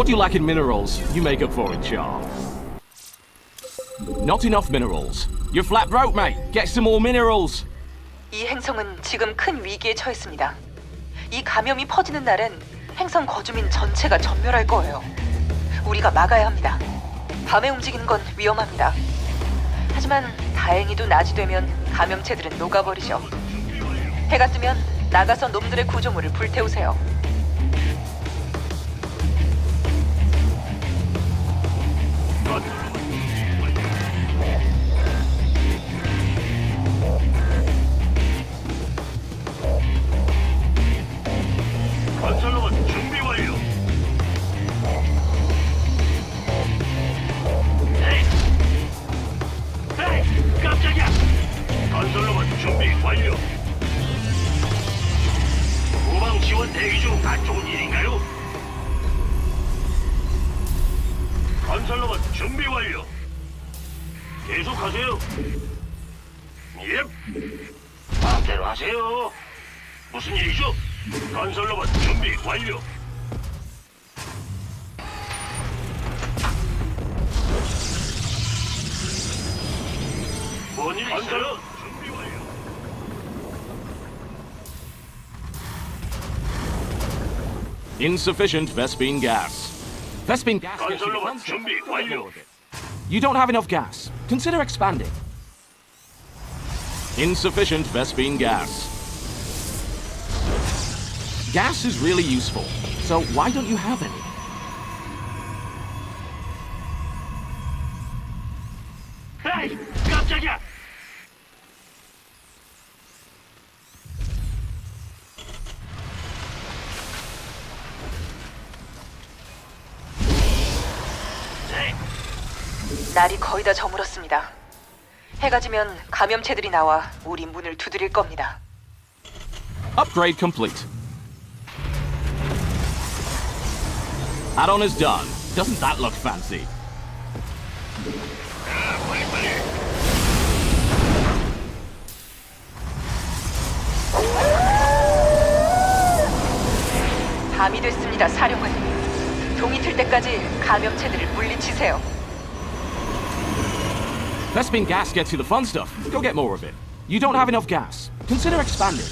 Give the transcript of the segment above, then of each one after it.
What you lack in minerals, you make up for in charm. Not enough minerals. You're flat broke, mate. Get some more minerals. 이 행성은 지금 큰 위기에 처했습니다. 이 감염이 퍼지는 날엔 행성 거주민 전체가 전멸할 거예요. 우리가 막아야 합니다. 밤에 움직이는 건 위험합니다. 하지만 다행히도 낮이 되면 감염체들은 녹아버리죠. 해가 뜨면 나가서 놈들의 구조물을 불태우세요. 건설로봇 준비 완료. 후방 지원 대기 중 안 좋은 일인가요? 건설로봇 준비 완료. 계속하세요. 예. 마음대로 하세요. 무슨 일이죠? 건설로봇 준비 완료. 뭔일 있어요? Insufficient Vespine gas. Vespine gas you You don't have enough gas. Consider expanding. Insufficient Vespine gas. Gas is really useful, so why don't you have any? Hey! Gotcha, yeah. 날이 거의 다 저물었습니다. 해가 지면 감염체들이 나와 우리 문을 두드릴 겁니다. Upgrade complete. Add-on is done. Doesn't that look fancy? 밤이 됐습니다, 사령관님. 동이 틀 때까지 감염체들을 물리치세요. Vespine gas gets you the fun stuff. Go get more of it. You don't have enough gas. Consider expanding.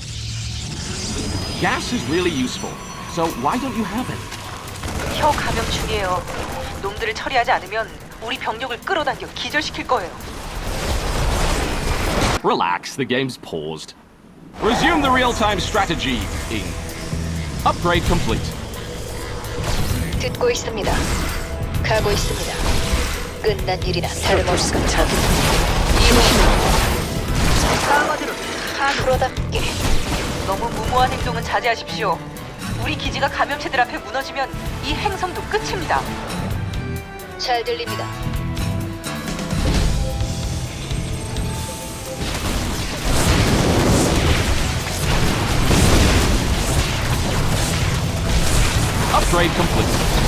Gas is really useful, so why don't you have it? 혀 감염 중이에요. 놈들을 처리하지 않으면 우리 병력을 끌어당겨 기절시킬 거예요. Relax, the game's paused. Resume the real-time strategy. ing. Upgrade complete. 듣고 있습니다. 가고 있습니다. 끝난 일이나 다름없습니다. 강화들은 프로답게 너무 무모한 행동은 자제하십시오. 우리 기지가 감염체들 앞에 무너지면 이 행성도 끝입니다. 잘 들립니다. Upgrade complete.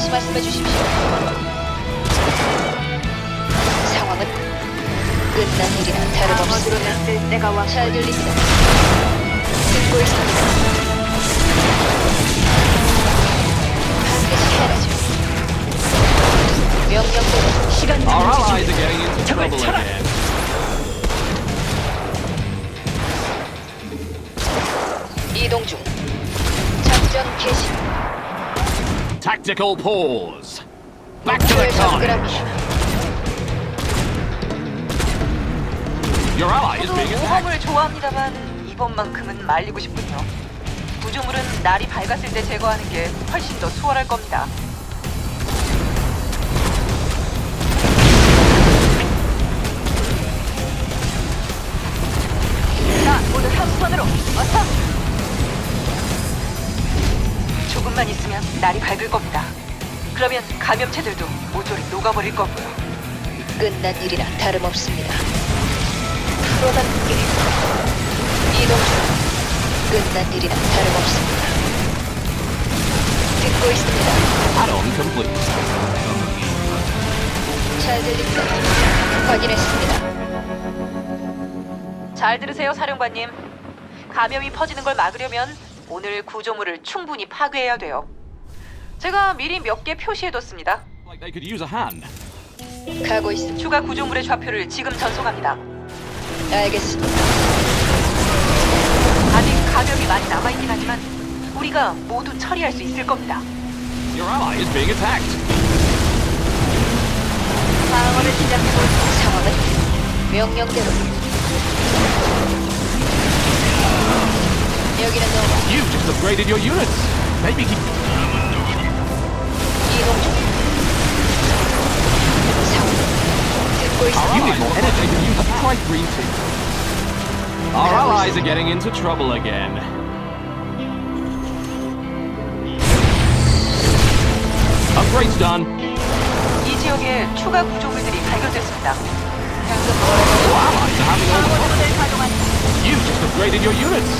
다시 말씀해 주십시오. 상황은 끝난 일이나 다름없습니다. 때가 와. 잘 들립니다. 듣고 있습니다. 반드시 해내죠. 명령대로 시간 Our 낭비 allies 중. are getting into trouble again. 이동 중. 작전 개시. Tactical pause. Back to the. 접근합니다. Your ally is 저도 being attacked. 모험을 좋아합니다만 이번만큼은 말리고 싶군요. 구조물은 날이 밝았을 때 제거하는 게 훨씬 더 수월할 겁니다. 날이 밝을 겁니다. 그러면 감염체들도 모조리 녹아버릴 거고요. 끝난 일이나 다름없습니다. 프로답게 이동 중. 끝난 일이나 다름없습니다. 듣고 있습니다. Add-on complete. 잘 들립니다. 확인했습니다. 잘 들으세요, 사령관님. 감염이 퍼지는 걸 막으려면 오늘 구조물을 충분히 파괴해야 돼요. 제가 미리 몇 개 표시해뒀습니다. Like they could use a hand. 가고 있습니다. 추가 구조물의 좌표를 지금 전송합니다. 알겠습니다. 아직 감염이 많이 남아있긴 하지만 우리가 모두 처리할 수 있을 겁니다. Your ally is being attacked. 방어를 시작해볼 상황은 명령대로. 여기는 너무 You just upgraded your units. Maybe keep. 이동 중. 상황 듣고 Our 있습니다. unit more energy than you have tried green tea. Our allies are getting into trouble again. Upgrade's done. 이 지역에 추가 구조물들이 발견됐습니다. 방금 뭐라고? Your allies are having all the fun. 방어드론을 가동한다. You just upgraded your units.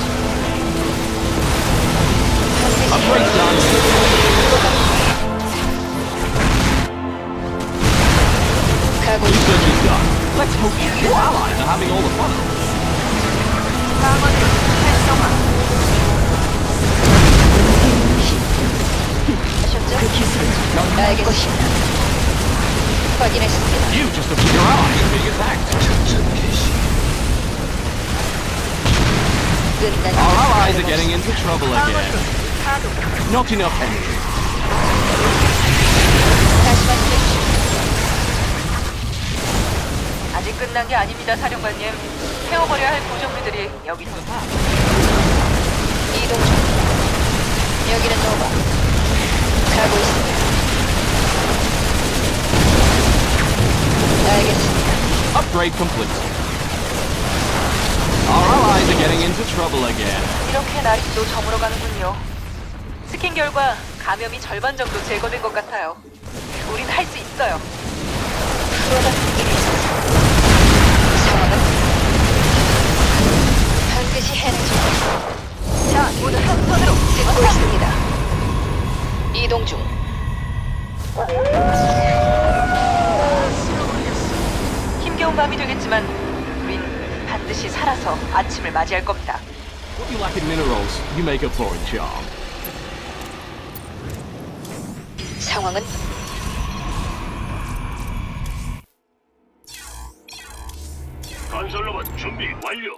반드시 Upgrade's done. Let's hope your allies are having all the fun. 방어드론 활성화. 하셨죠? 알겠습니다. 확인했습니다. You just upgraded your allies are being attacked. 끝난 Our allies 일은 are getting into trouble again. 가동. Not enough energy. 끝난 게 아닙니다, 사령관님. 태워버려야 할 구조물들이 여기 있습니다. 이동 중. 여기는 노바. 가고 있습니다. 알겠습니다. Upgrade complete. Our allies are getting into trouble again. 이렇게 날이 또 저물어 가는군요. 스킨 결과 감염이 절반 정도 제거된 것 같아요. 우린 할 수 있어요. 프로답 반드시 해내죠. 자, 모두 함선으로 듣고 있습니다. 이동 중. 힘겨운 밤이 되겠지만 우린 반드시 살아서 아침을 맞이할 겁니다. What you lack in minerals, you make up for in charm. 상황은 건설로봇 준비 완료.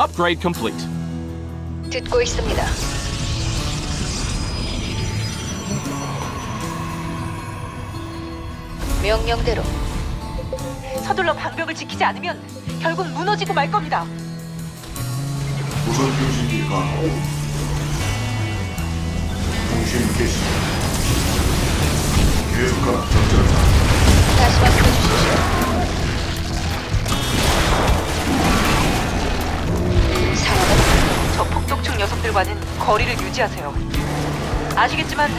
Upgrade complete. 듣고 있습니다. 명령대로 서둘러 방벽을 지키지 않으면 결국 무너지고 말 겁니다. 우선 교신기 가동 통신 개시 계속하라 전전사 다시 말씀해 주십시오. 상황은 저 폭독충 녀석들과는 거리를 유지하세요. 아시겠지만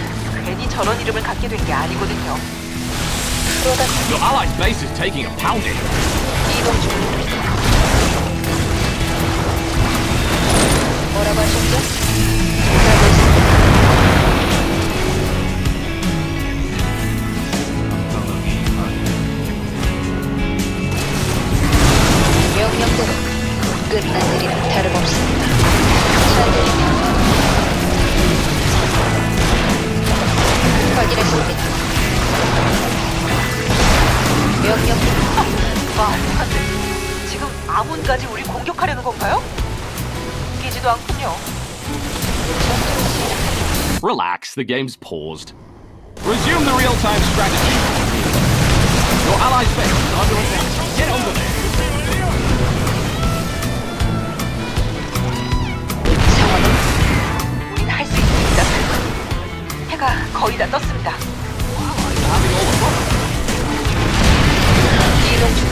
괜히 저런 이름을 갖게 된 게 아니거든요. 프로답게 Your allied base is taking a pounding. 이동 중. 뭐라고 하셨죠? 같지도 않군요. Relax, the game's paused. Resume the real-time strategy. Your allies' base is under attack. Get over there. 상황은 우린 할수 있습니다. 해가 거의 다 떴습니다. Having all the fun. 이동 중.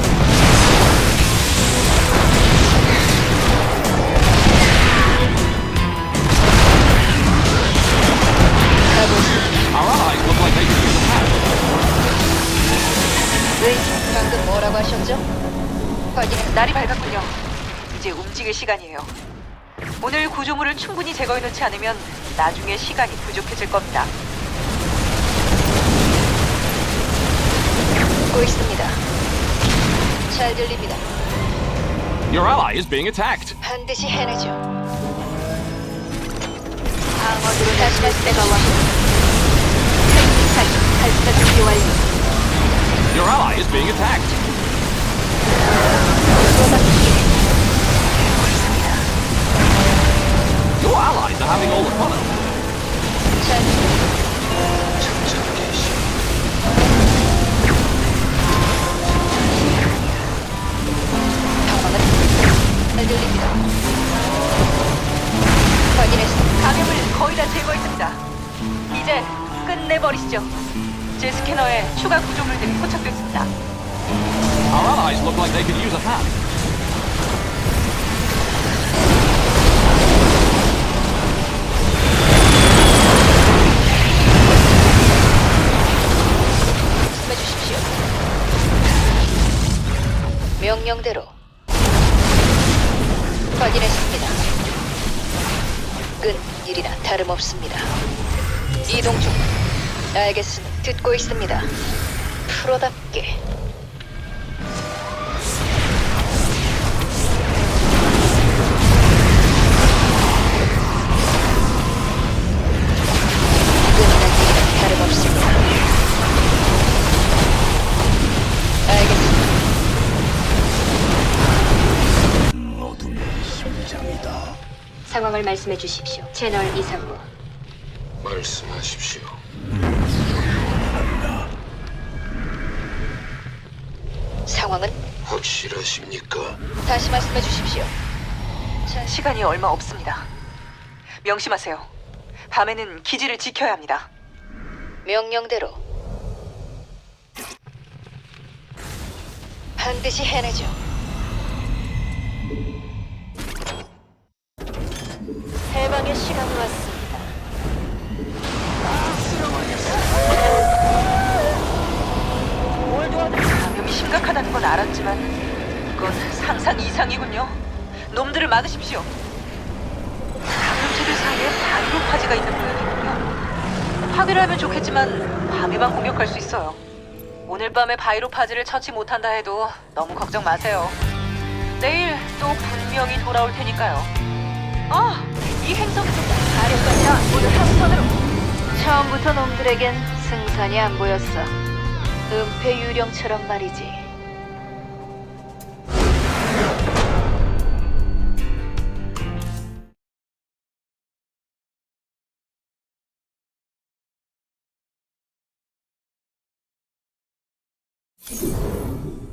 하셨죠? 확인. 날이 밝았군요. 이제 움직일 시간이에요. 오늘 구조물을 충분히 제거해 놓지 않으면 나중에 시간이 부족해질 겁니다. 듣고 있습니다. 잘 들립니다. Your ally is being attacked. 반드시 해내죠. 방어드로 다시 말씀해가 왔고. 발사 준비 완료. Your ally is being attacked. 끝내버리시죠. 제 스캐너에 추가 구조물들이 포착됐습니다. Our allies look like they could use a hand. 말씀해 주십시오. 명령대로 확인했습니다. 끈 일이나 다름없습니다. 이동 중. 알겠습니다. 듣고 있습니다. 프로답게 끝난 일이나 다름없습니다. 알겠습니다. 상황을 말씀해 주십시오. 채널 이상무. 말씀하십시오. 상황은 확실하십니까? 다시 말씀해 주십시오. 시간이 얼마 없습니다. 명심하세요. 밤에는 기지를 지켜야 합니다. 명령대로 반드시 해내죠. 놈들을 막으십시오. 감염체들 사이에 바이로파지가 있는 모양이군요. 파괴를 하면 좋겠지만 밤에만 공격할 수 있어요. 오늘 밤에 바이로파지를 처치 못한다 해도 너무 걱정 마세요. 내일 또 분명히 돌아올 테니까요. 아, 이 행성도 가려가자 모두 함선으로. 처음부터 놈들에겐 승산이 안 보였어. 은폐 유령처럼 말이지. you